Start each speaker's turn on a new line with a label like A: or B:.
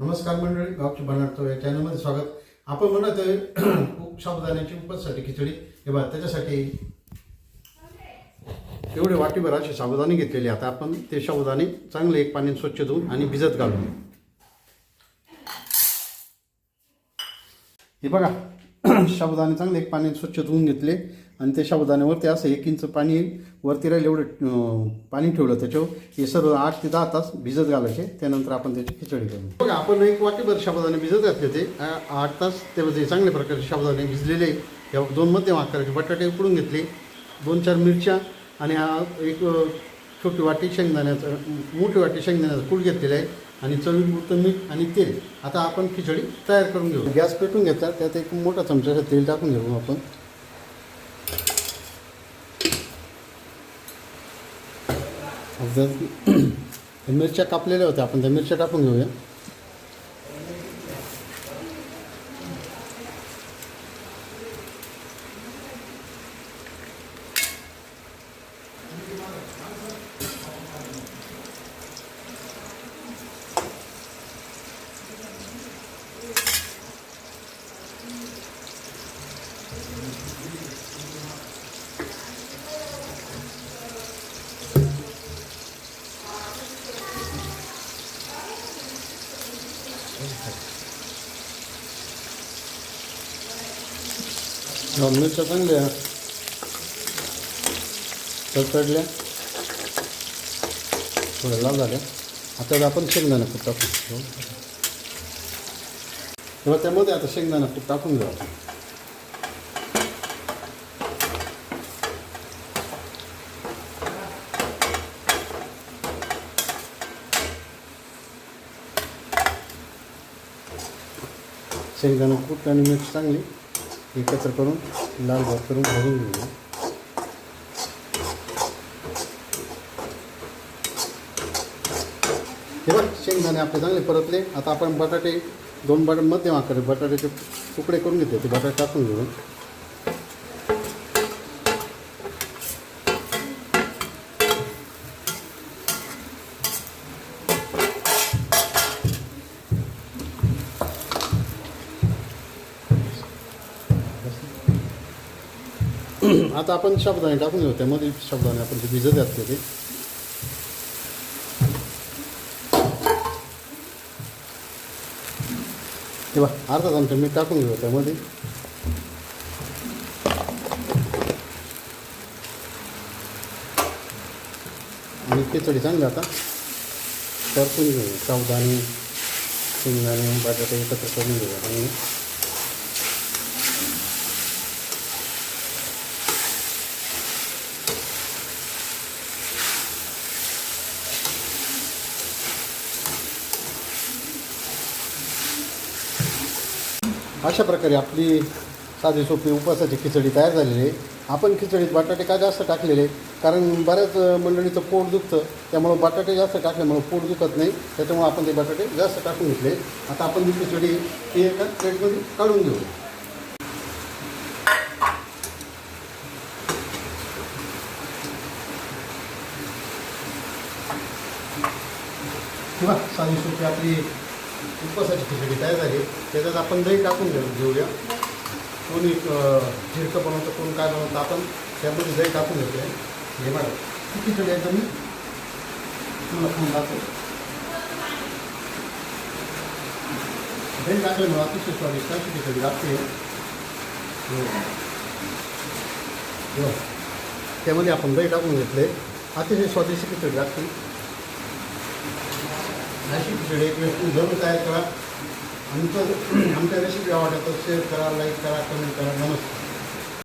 A: नमस्कार मंडळी गावचे बनाडतो या चॅनलमध्ये स्वागत. आपण म्हणत आहे उप- साबुदाण्याची उपवासासाठी खिचडी. हे बघा त्याच्यासाठी एवढे वाटीभर असे साबुदाणे घेतलेले आता आपण ते साबुदाणे चांगले एक पाणी स्वच्छ धुवून आणि भिजत घालून हे बघा साबुदाणे चांगले एक पाणी स्वच्छ धुवून घेतले. आणि ते शाबुदाण्यावरती असं एक इंच पाणी वरती राहील एवढं पाणी ठेवलं त्याच्यावर. हे सर्व आठ ते दहा तास भिजत घालायचे. त्यानंतर आपण त्याची खिचडी करू. बघा आपण एक वाटीभर साबुदाणे भिजत घातले होते. आठ तास त्यामध्ये चांगल्या प्रकारचे साबुदाणे भिजलेले या दोन मध्यम आकाराचे बटाटे उकडून घेतले. दोन चार मिरच्या आणि हा एक छोटी वाटी शेंगदाण्याचं मोठी वाटी शेंगदाण्याचं कूट घेतलेलं आहे आणि चवीपुरतं मीठ आणि तेल. आता आपण खिचडी तयार करून घेऊ. गॅस पेटून घेतला त्यात एक मोठा चमचा तेल टाकून घेऊ आपण. जर मिरच्या कापलेल्या होत्या. आपण त्या मिरच्या टाकून घेऊया. मिरच्या चांगल्या तडतडल्या थोड्या लाल झाल्या. आता आपण शेंगदाणा खूप टाकून घेऊ. तेव्हा त्यामध्ये आता शेंगदाणा खूप टाकून घेऊ शेंगदाणा कूट आणि मिरची चांगली एकत्र करून लाल भात करून भरून घेऊया. हे बघ शेंगदाणे आपले चांगले परतले. आता आपण बटाटे दोन बटा मध्यम आकार बटाट्याचे तुकडे करून घेतले. ते बटाटे टाकून घेऊन आता आपण साबुदाणे टाकून घेऊ. त्यामध्ये साबुदाणे आपण ते भिजत घातले ते. हे अर्धा चमचा मीठ टाकून घेऊ त्यामध्ये. आणि खिचडी चांगली आता परतून घेऊ. साबुदाणे शेंगदाणे बटाटे एकत्र करून घेऊ आणि अशा प्रकारे आपली साधी सोपी उपवासाची खिचडी तयार झालेली आहे. आपण खिचडीत बटाटे का जास्त टाकलेले? कारण बऱ्याच मंडळीचं पोट दुखतं. त्यामुळं बटाटे जास्त टाकल्यामुळं पोट दुखत नाही. त्याच्यामुळं आपण ते बटाटे जास्त टाकून घेतले. आता आपण ही खिचडी ती एका प्लेटमध्ये काढून घेऊ. किंवा साधी सोपी आपली उपवासाची खिचडी तयार झाली त्याच्यात आपण दही टाकून घेऊ घेऊया कोणी झिरकं बनवतं कोण काय बनवतं आपण त्यामध्ये दही टाकून घेतो आहे हे बघा ही खिचडी एकदम मी तुम्हाला खाऊन दाखवतो. दही टाकल्यामुळे अतिशय स्वादिष्ट अशी खिचडी लागते? हो. हो. त्यामध्ये आपण दही टाकून घेतले अतिशय स्वादिष्ट खिचडी लागते. अशी खिचडी एक वेळ जरूर तयार करा आमचं आमच्या रेसिपी आवडतात शेअर करा लाईक करा कमेंट करा नमस्कार.